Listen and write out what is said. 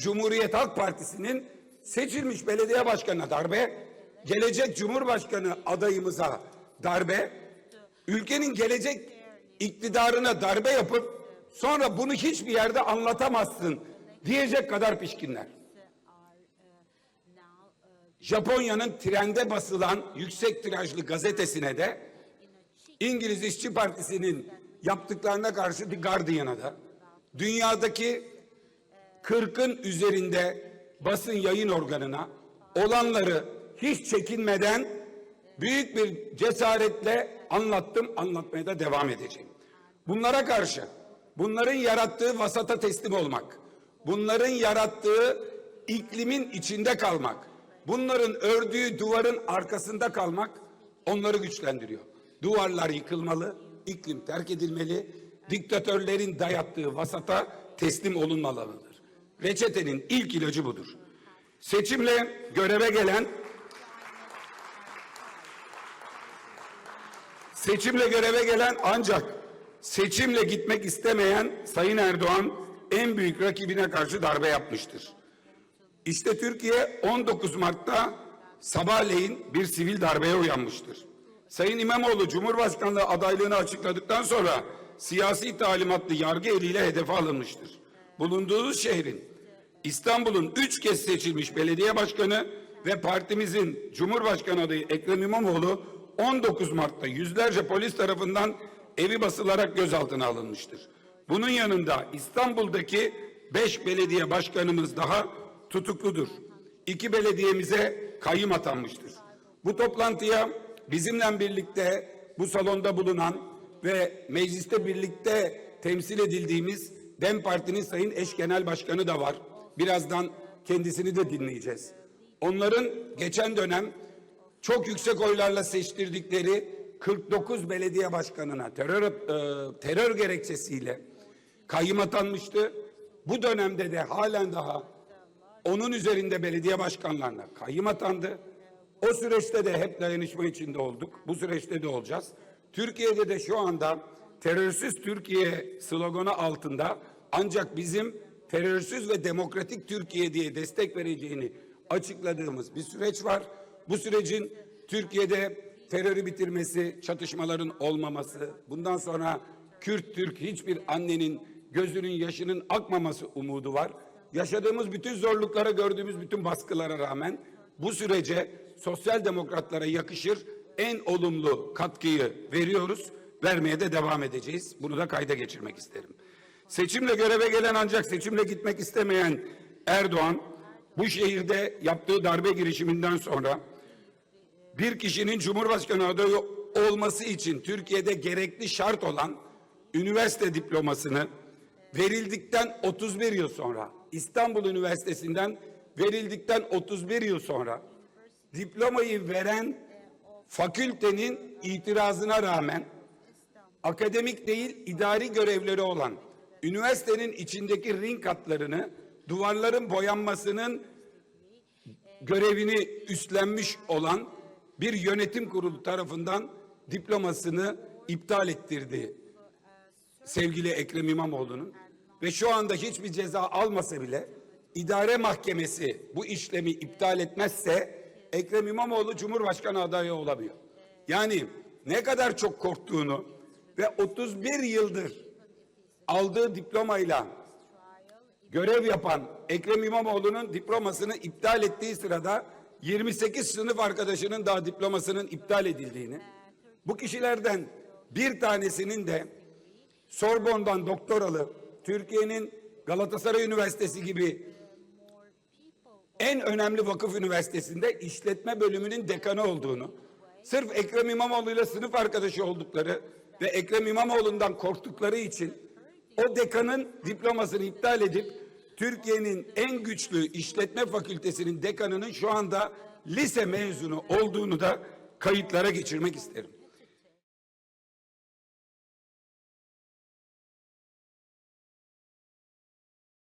Cumhuriyet Halk Partisi'nin seçilmiş belediye başkanına darbe, gelecek Cumhurbaşkanı adayımıza darbe, ülkenin gelecek iktidarına darbe yapıp sonra bunu hiçbir yerde anlatamazsın diyecek kadar pişkinler. Japonya'nın trende basılan yüksek tirajlı gazetesine de İngiliz İşçi Partisi'nin yaptıklarına karşı The Guardian'a da dünyadaki 40'ın üzerinde basın yayın organına olanları hiç çekinmeden büyük bir cesaretle anlattım, anlatmaya da devam edeceğim. Bunlara karşı, bunların yarattığı vasata teslim olmak, bunların yarattığı iklimin içinde kalmak, bunların ördüğü duvarın arkasında kalmak onları güçlendiriyor. Duvarlar yıkılmalı, iklim terk edilmeli, diktatörlerin dayattığı vasata teslim olunmalıdır. Reçetenin ilk ilacı budur. Seçimle göreve gelen Seçimle göreve gelen ancak seçimle gitmek istemeyen Sayın Erdoğan en büyük rakibine karşı darbe yapmıştır. İşte Türkiye 19 Mart'ta sabahleyin bir sivil darbeye uyanmıştır. Sayın İmamoğlu Cumhurbaşkanlığı adaylığını açıkladıktan sonra siyasi talimatlı yargı eliyle hedefe alınmıştır. Bulunduğunuz şehrin İstanbul'un üç kez seçilmiş belediye başkanı ve partimizin Cumhurbaşkanı adayı Ekrem İmamoğlu 19 Mart'ta yüzlerce polis tarafından evi basılarak gözaltına alınmıştır. Bunun yanında İstanbul'daki beş belediye başkanımız daha tutukludur. İki belediyemize kayyım atanmıştır. Bu toplantıya bizimle birlikte bu salonda bulunan ve mecliste birlikte temsil edildiğimiz DEM Parti'nin Sayın Eş Genel Başkanı da var. Birazdan kendisini de dinleyeceğiz. Onların geçen dönem çok yüksek oylarla seçtirdikleri 49 belediye başkanına terör e, terör gerekçesiyle kayyım atanmıştı. Bu dönemde de halen daha onun üzerinde belediye başkanlarına kayyım atandı. O süreçte de hep dayanışma içinde olduk. Bu süreçte de olacağız. Türkiye'de de şu anda terörsüz Türkiye sloganı altında ancak bizim terörsüz ve demokratik Türkiye diye destek vereceğini açıkladığımız bir süreç var. Bu sürecin Türkiye'de terörü bitirmesi, çatışmaların olmaması, bundan sonra Kürt Türk hiçbir annenin gözünün yaşının akmaması umudu var. Yaşadığımız bütün zorluklara, gördüğümüz bütün baskılara rağmen bu sürece sosyal demokratlara yakışır en olumlu katkıyı veriyoruz. Vermeye de devam edeceğiz. Bunu da kayda geçirmek isterim. Seçimle göreve gelen ancak seçimle gitmek istemeyen Erdoğan bu şehirde yaptığı darbe girişiminden sonra bir kişinin Cumhurbaşkanı adayı olması için Türkiye'de gerekli şart olan üniversite diplomasını verildikten 31 yıl sonra İstanbul Üniversitesi'nden verildikten 31 yıl sonra diplomayı veren fakültenin itirazına rağmen akademik değil idari görevleri olan üniversitenin içindeki ring katlarını duvarların boyanmasının görevini üstlenmiş olan bir yönetim kurulu tarafından diplomasını iptal ettirdi sevgili Ekrem İmamoğlu'nun ve şu anda hiçbir ceza almasa bile idare mahkemesi bu işlemi iptal etmezse Ekrem İmamoğlu Cumhurbaşkanı adayı olamıyor. Yani ne kadar çok korktuğunu ve 31 yıldır aldığı diplomayla görev yapan Ekrem İmamoğlu'nun diplomasını iptal ettiği sırada 28 sınıf arkadaşının daha diplomasının iptal edildiğini, bu kişilerden bir tanesinin de Sorbon'dan doktoralı, Türkiye'nin Galatasaray Üniversitesi gibi en önemli vakıf üniversitesinde işletme bölümünün dekanı olduğunu, sırf Ekrem İmamoğlu ile sınıf arkadaşı oldukları ve Ekrem İmamoğlu'ndan korktukları için o dekanın diplomasını iptal edip Türkiye'nin en güçlü işletme fakültesinin dekanının şu anda lise mezunu olduğunu da kayıtlara geçirmek isterim.